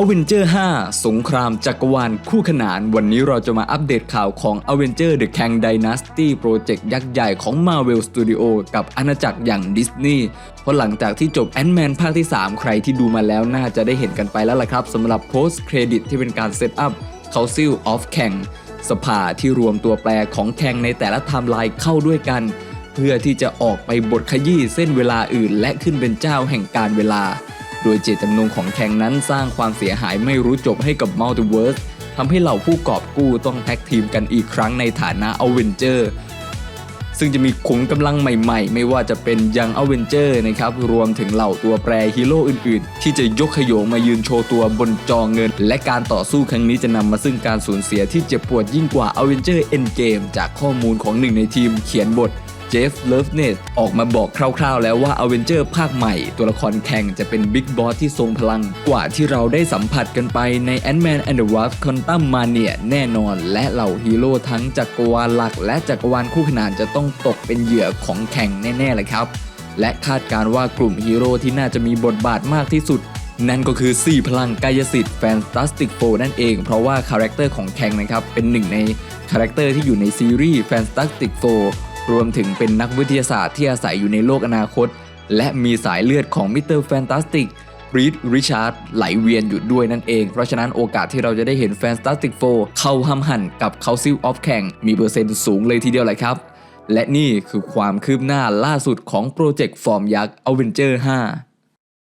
a v e n g e r 5สงครามจักรวาลคู่ขนาน วันนี้เราจะมาอัปเดตข่าวของ a v e n g e r The Kang Dynasty โปรเจกต์ยักษ์ใหญ่ของ Marvel Studio กับอาณาจักรอย่างดิสนีย์เพราะหลังจากที่จบ Ant-Man ภาคที่ 3 ใครที่ดูมาแล้วน่าจะได้เห็นกันไปแล้วล่ะครับสำหรับ Post Credit ที่เป็นการเซตอัพ Council of Kang สภาที่รวมตัวแปรของแคงในแต่ละไทม์ไลน์เข้าด้วยกัน เพื่อที่จะออกไปบทขยี้เส้นเวลาอื่น และขึ้นเป็นเจ้าแห่งการเวลา โดยเจตจำนงของแคงนั้นสร้างความเสียหายไม่รู้จบให้กับมัลติเวิร์สทำให้เหล่าผู้กอบกู้ต้องแท็กทีมกันอีกครั้งในฐานะอเวนเจอร์ซึ่งจะมีขุมกำลังใหม่ๆ ไม่ว่าจะเป็นยังอเวนเจอร์นะครับ รวมถึงเหล่าตัวแปรฮีโร่อื่นๆ ที่จะยกขโยงมายืนโชว์ตัวบนจอเงิน และการต่อสู้ครั้งนี้จะนำมาซึ่งการสูญเสียที่เจ็บปวดยิ่งกว่า a v e n g e r Endgame จากข้อมูลของหนึ่งในทีมเขียนบท เจฟเลิฟเนสออกมาบอกคร่าวๆ แล้วว่า a v e n g e r ภาคใหม่ ตัวละครแข่งจะเป็นบิ๊กบอสที่ทรงพลังกว่าที่เราได้สัมผัสกันไปใน Ant-Man and the Wasp Quantum Mania แน่นอน และเหล่าฮีโร่ทั้งจักรวาลหลัก และจักรวาลคู่ขนานจะต้องตกเป็นเหยื่อของแข่งแน่ๆเลยครับ และคาดการว่ากลุ่มฮีโร่ที่น่าจะมีบทบาทมากที่สุดนั่นก็คือ 4 พลังกายสิทธิ์ Fantastic Four นั่นเอง เพราะว่าคาแรคเตอร์ของแคงนะครับ เป็นหนึ่งในคาแรคเตอร์ที่อยู่ในซีรีส์ Fantastic Four รวมถึงเป็นนักวิทยาศาสตร์ที่อาศัยอยู่ในโลกอนาคต และมีสายเลือดของมิสเตอร์แฟนตาสติกรีดริชาร์ดไหลเวียนอยู่ด้วยนั่นเอง เพราะฉะนั้นโอกาสที่เราจะได้เห็นแฟนตาสติกโฟร์เข้าห้ำหั่นกับเขาซิลออฟแข่งมีเปอร์เซ็นต์สูงเลยทีเดียวเลยครับ และนี่คือความคืบหน้าล่าสุดของโปรเจกต์ฟอร์มยักษ์อเวนเจอร์5